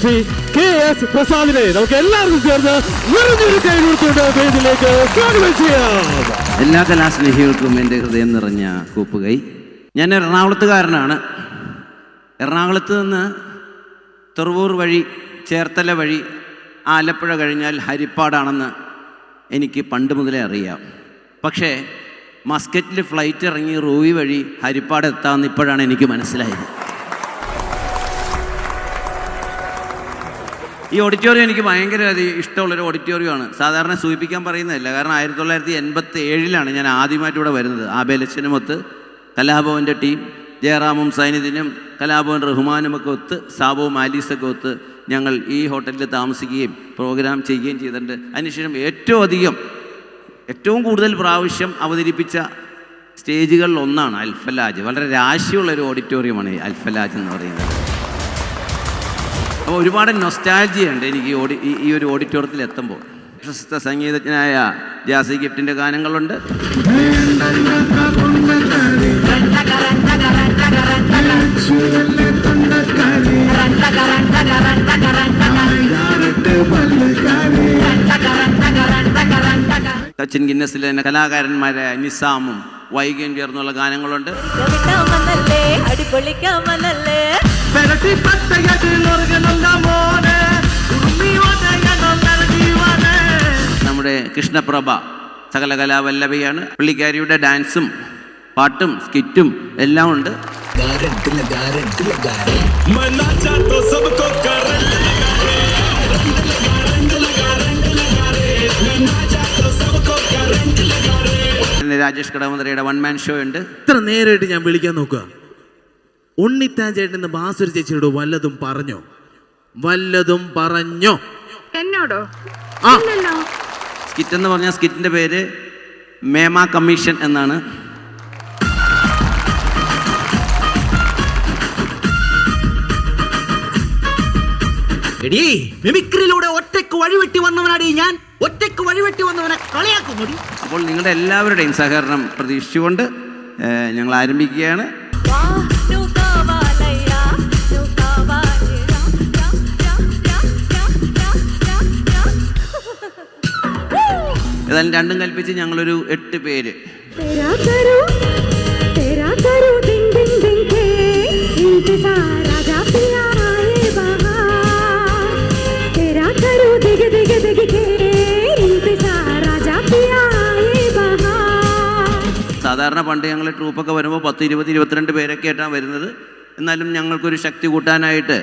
Shri K S പ്രസാദിനെ നമുക്ക് എല്ലാവർക്കും ചേർന്ന് നിറഞ്ഞൊരു കൈ കൊടുത്തുകൊണ്ട് വേദിയിലേക്ക് സ്വാഗതം ചെയ്യാം. എല്ലാ കലാസ്നേഹികൾക്കും എന്റെ ഹൃദയം നിറഞ്ഞ കൂപ്പുകൈ. ഞാൻ എറണാകുളത്തുകാരനാണ്. എറണാകുളത്ത് നിന്ന് തുറവൂർ വഴി ചേർത്തല വഴി ആലപ്പുഴ കഴിഞ്ഞാൽ ഹരിപ്പാടാണെന്ന് എനിക്ക് പണ്ട് മുതലേ അറിയാം. പക്ഷേ മസ്കറ്റിൽ ഫ്ലൈറ്റ് ഇറങ്ങി റൂവി വഴി ഹരിപ്പാട് എത്താമെന്ന് ഇപ്പോഴാണ് എനിക്ക് മനസ്സിലായത്. ഈ ഓഡിറ്റോറിയം എനിക്ക് ഭയങ്കര ഇഷ്ടമുള്ളൊരു ഓഡിറ്റോറിയമാണ് സാധാരണ സൂചിപ്പിക്കാൻ പറയുന്നതല്ല. കാരണം ആയിരത്തി തൊള്ളായിരത്തി എൺപത്തി ഏഴിലാണ് ഞാൻ ആദ്യമായിട്ട് ഇവിടെ വരുന്നത്. ആബേലച്ചനുമൊത്ത് കലാഭവന്റെ ടീം ജയറാമും സൈനിദിനും കലാഭവൻ റഹ്മാനും ഒക്കെ ഒത്ത് സാബുവും ആലീസൊക്കെ ഒത്ത് ഞങ്ങൾ ഈ ഹോട്ടലിൽ താമസിക്കുകയും പ്രോഗ്രാം ചെയ്യുകയും ചെയ്തിട്ടുണ്ട്. അതിനുശേഷം ഏറ്റവും അധികം ഏറ്റവും കൂടുതൽ പ്രാവശ്യം അവതരിപ്പിച്ച സ്റ്റേജുകളിൽ ഒന്നാണ് അൽഫലാജ്. വളരെ രാശിയുള്ള ഒരു ഓഡിറ്റോറിയമാണ് അൽഫലാജ് എന്ന് പറയുന്നത്. അപ്പോൾ ഒരുപാട് നൊസ്റ്റാൾജിയ ഉണ്ട് എനിക്ക് ഓഡി ഈ- ഒരു ഓഡിറ്റോറിയത്തിൽ എത്തുമ്പോൾ. പ്രശസ്ത സംഗീതജ്ഞനായ ജാസി ഗിഫ്റ്റിന്റെ ഗാനങ്ങളുണ്ട്. സച്ചിൻ ഗിന്നസിലെ കലാകാരന്മാരെ നിസാമും വൈകിയും ചേർന്നുള്ള ഗാനങ്ങളുണ്ട്. വിട്ടാമന്നല്ലേ അടിപൊളിക്കാമന്നല്ലേ നമ്മുടെ കൃഷ്ണപ്രഭ സകല കലാവല്ലഭയാണ് പുള്ളിക്കാരിയുടെ ഡാൻസും പാട്ടും സ്കിറ്റും എല്ലാം ഉണ്ട്. പിന്നെ രാജേഷ് കടമന്ത്രിയുടെ വൺ മാൻ ഷോ ഉണ്ട്. ഇത്ര നേരമായിട്ട് ഞാൻ വിളിക്കാൻ നോക്കുക. ഉണ്ണിത്താൻ ചേട്ടൻ ബാസുരി ചേച്ചിയോട് വല്ലതും പറഞ്ഞോ? വല്ലതും പറഞ്ഞോ? എന്നോടോ? ആ. സ്കിറ്റ് എന്ന് പറഞ്ഞ സ്കിറ്റിന്റെ പേര് മേമ കമ്മീഷൻ എന്നാണ്. എടീ മിമിക്രിയിലൂടെ ഒറ്റയ്ക്ക് വഴിവെട്ടി വന്നവനാടി ഞാൻ. ഒറ്റയ്ക്ക് വഴിവെട്ടി വന്നവനെ കളിയാക്കുമടി അപ്പോൾ നിങ്ങളുടെ എല്ലാവരുടെയും സഹകരണം പ്രതീക്ഷിച്ചുകൊണ്ട് ഞങ്ങൾ ആരംഭിക്കുകയാണ്. ഏതായാലും രണ്ടും കൽപ്പിച്ച് ഞങ്ങളൊരു എട്ട് പേര്. സാധാരണ പണ്ട് ഞങ്ങൾ ട്രൂപ്പൊക്കെ വരുമ്പോൾ പത്ത് ഇരുപത് ഇരുപത്തിരണ്ട് പേരൊക്കെ ആയിട്ടാണ് വരുന്നത്. എന്നാലും ഞങ്ങൾക്കൊരു ശക്തി കൂട്ടാനായിട്ട്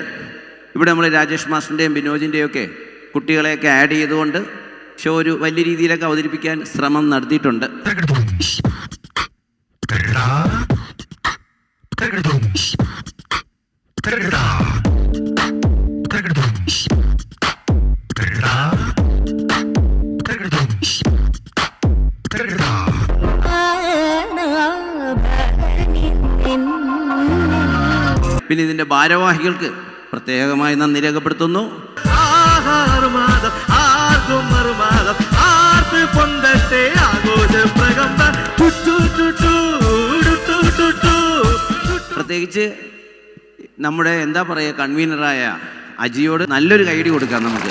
ഇവിടെ നമ്മൾ രാജേഷ് മാസ്റ്ററിന്റെയും ബിനോജിന്റെയും ഒക്കെ കുട്ടികളെയൊക്കെ ആഡ് ചെയ്തുകൊണ്ട് ഷോ ഒരു വലിയ രീതിയിലൊക്കെ അവതരിപ്പിക്കാൻ ശ്രമം നടത്തിയിട്ടുണ്ട്. പിന്നെ ഇതിന്റെ ഭാരവാഹികൾക്ക് പ്രത്യേകമായി നന്ദി രേഖപ്പെടുത്തുന്നു. മറുമാദം പൊന്തട്ടെ ആഘോഷ പ്രകമ്പ. ടുട്ടു. പ്രത്യേകിച്ച് നമ്മുടെ എന്താ പറയുക കൺവീനറായ അജിയോട് നല്ലൊരു കൈഡി കൊടുക്കാം നമുക്ക്.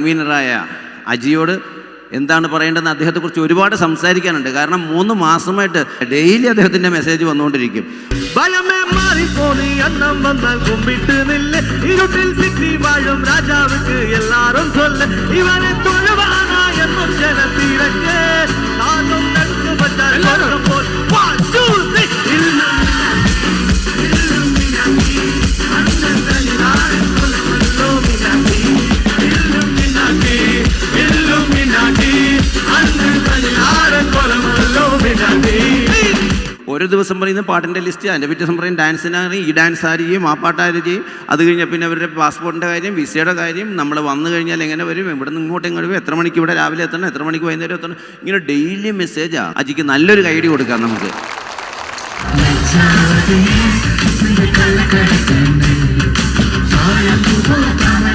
കൺവീനറായ അജിയോട് എന്താണ് പറയേണ്ടതെന്ന് അദ്ദേഹത്തെക്കുറിച്ച് ഒരുപാട് സംസാരിക്കാനുണ്ട്. കാരണം മൂന്ന് മാസമായിട്ട് ഡെയിലി അദ്ദേഹത്തിന്റെ മെസ്സേജ് വന്നുകൊണ്ടിരിക്കും. ഭയമേ മാറിപ്പോണി അന്നം വന്നാൽ കുമ്പിട്ട് നില്ല്. ഇരുട്ടിൽ സിറ്റി വാഴും രാജാവുക്ക് എല്ലാരും ചൊല്ല്. ഇവനെ തൊഴുവാനായ ജനത്തിരക്ക്. താനും നട്ടു ഓരോ ദിവസം പറയുന്ന പാട്ടിന്റെ ലിസ്റ്റ് അതിന്റെ പിറ്റേ ദിവസം പറയും ഡാൻസിനാണ് ഈ ഡാൻസ് ആര് ചെയ്യും ആ പാട്ടാര് ചെയ്യും. അത് കഴിഞ്ഞാൽ പിന്നെ അവരുടെ പാസ്പോർട്ടിന്റെ കാര്യം വിസയുടെ കാര്യം നമ്മൾ വന്നു കഴിഞ്ഞാൽ എങ്ങനെ വരും ഇവിടെ നിന്ന് ഇങ്ങോട്ട് എങ്ങനെ വരും എത്ര മണിക്ക് ഇവിടെ രാവിലെ എത്തണം എത്ര മണിക്ക് വൈകുന്നേരം എത്തണം. ഇങ്ങനെ ഡെയിലി മെസ്സേജാണ് അജിക്ക് നല്ലൊരു ഐഡിയ കൊടുക്കാം നമുക്ക്. തൊട്ടുരുമ്മി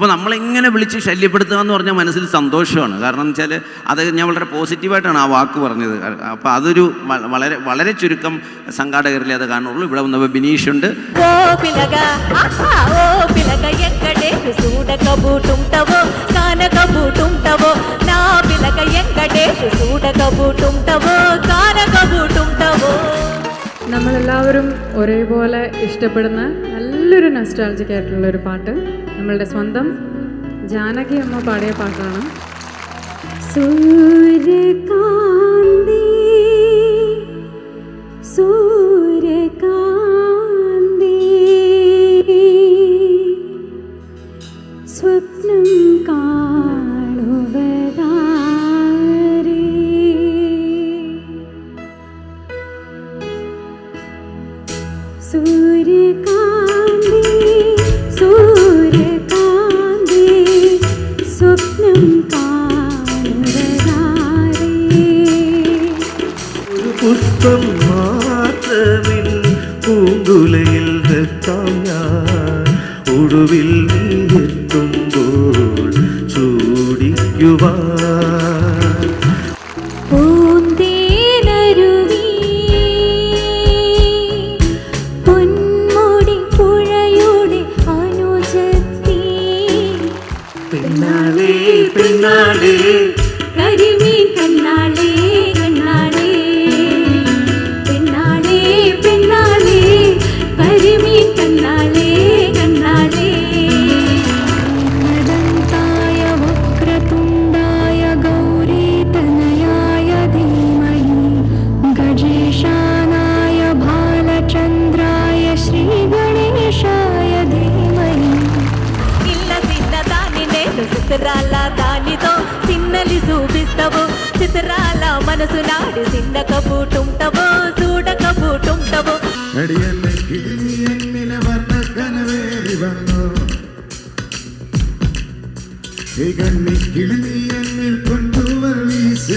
അപ്പോൾ നമ്മളെങ്ങനെ വിളിച്ച് ശല്യപ്പെടുത്തുക എന്ന് പറഞ്ഞാൽ മനസ്സിൽ സന്തോഷമാണ്. കാരണം എന്ന് വെച്ചാൽ അത് ഞാൻ വളരെ പോസിറ്റീവായിട്ടാണ് ആ വാക്ക് പറഞ്ഞത്. അപ്പോൾ അതൊരു വളരെ വളരെ ചുരുക്കം സംഘാടകരിലെ അത് കാണുള്ളൂ. ഇവിടെ വന്നപ്പോൾ ബിനീഷ് ഉണ്ട് നമ്മളെല്ലാവരും ഒരേപോലെ ഇഷ്ടപ്പെടുന്ന നല്ലൊരു നസ്റ്റാൾജിക് ഒരു പാട്ട് നമ്മളുടെ സ്വന്തം ജാനകി അമ്മ പാടിയ പാട്ടാണ്. സൂര്യകാന്തി സൂര്യകാന്തി മാത്രമിൽ പൂങ്കുലയിൽ നിർത്താം ഞാൻ. ഒടുവിൽ നീയെത്തുമ്പോൾ ചൂടിക്കുവാൻ പിന്നാലേ പൊന്മുടി നടിയെന്നെ കിഴി എന്നിലെ വർണക്കനവേറി വന്നു. കണ്ണി എന്നിൽ കൊണ്ടുവർ വീശി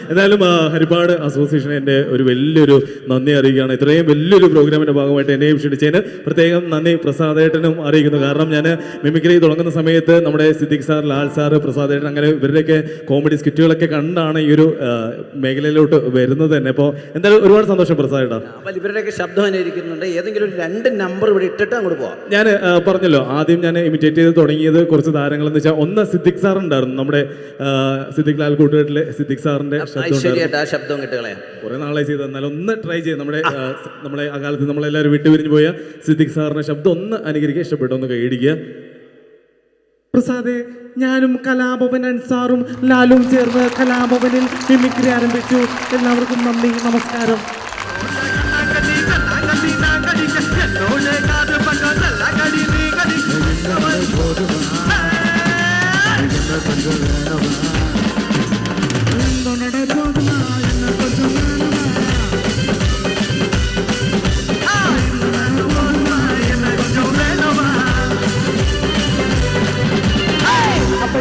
എന്തായാലും ഹരിപ്പാട് അസോസിയേഷൻ എന്റെ ഒരു വലിയൊരു നന്ദി അറിയിക്കുകയാണ്. ഇത്രയും വലിയൊരു പ്രോഗ്രാമിന്റെ ഭാഗമായിട്ട് എന്നെയും ക്ഷണിച്ചതിന് പ്രത്യേകം നന്ദി പ്രസാദേട്ടനും അറിയിക്കുന്നു. കാരണം ഞാൻ മിമിക്രി തുടങ്ങുന്ന സമയത്ത് നമ്മുടെ സിദ്ദിഖ് സാർ ലാൽ സാർ പ്രസാദേട്ടൻ അങ്ങനെ ഇവരുടെയൊക്കെ കോമഡി സ്കിറ്റുകളൊക്കെ കണ്ടാണ് ഈ ഒരു മേഖലയിലോട്ട് വരുന്നത് തന്നെ. അപ്പോൾ എന്തായാലും ഒരുപാട് സന്തോഷം പ്രസാദേട്ടാ. അപ്പോൾ ഇവരുടെയൊക്കെ ശബ്ദം അനുകരിക്കുന്നുണ്ട്. ഏതെങ്കിലും ഒരു രണ്ട് നമ്പർ ഇവിടെ ഇട്ടിട്ട് അങ്ങോട്ട് പോവാം. ഞാൻ പറഞ്ഞല്ലോ ആദ്യം ഞാൻ ഇമിറ്റേറ്റ് ചെയ്ത് തുടങ്ങിയത് കുറച്ച് താരങ്ങൾ എന്ന് വെച്ചാൽ ഒന്ന് സിദ്ദിഖ് സാർ ഉണ്ടായിരുന്നു നമ്മുടെ സിദ്ദിഖ് ലാൽ കൂട്ടുകെട്ടിലെ സിദ്ദിഖ് ഉണ്ടായിരുന്നു. ഐശ്വര്യമായിട്ട് ആ ശബ്ദം കിട്ടുകളെ കുറെ നാളായി ചെയ്ത് എന്നാൽ ഒന്ന് ട്രൈ ചെയ്ത് നമ്മുടെ നമ്മളെ ആ കാലത്ത് നമ്മളെല്ലാവരും വിട്ടുപിരിഞ്ഞു പോയ സിദ്ദിഖ് സാറിന്റെ ശബ്ദം ഒന്ന് അനുകരിക്കുക ഇഷ്ടപ്പെട്ടു. ഒന്ന് കൈയിടിക്കുക. പ്രസാദെ ഞാനും കലാഭവൻ അൻസാറും ലാലും ചേർന്ന് കലാഭവനിൽ മിമിക്രി ആരംഭിച്ചു. എല്ലാവർക്കും നന്ദി നമസ്കാരം.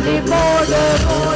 Holy Mother.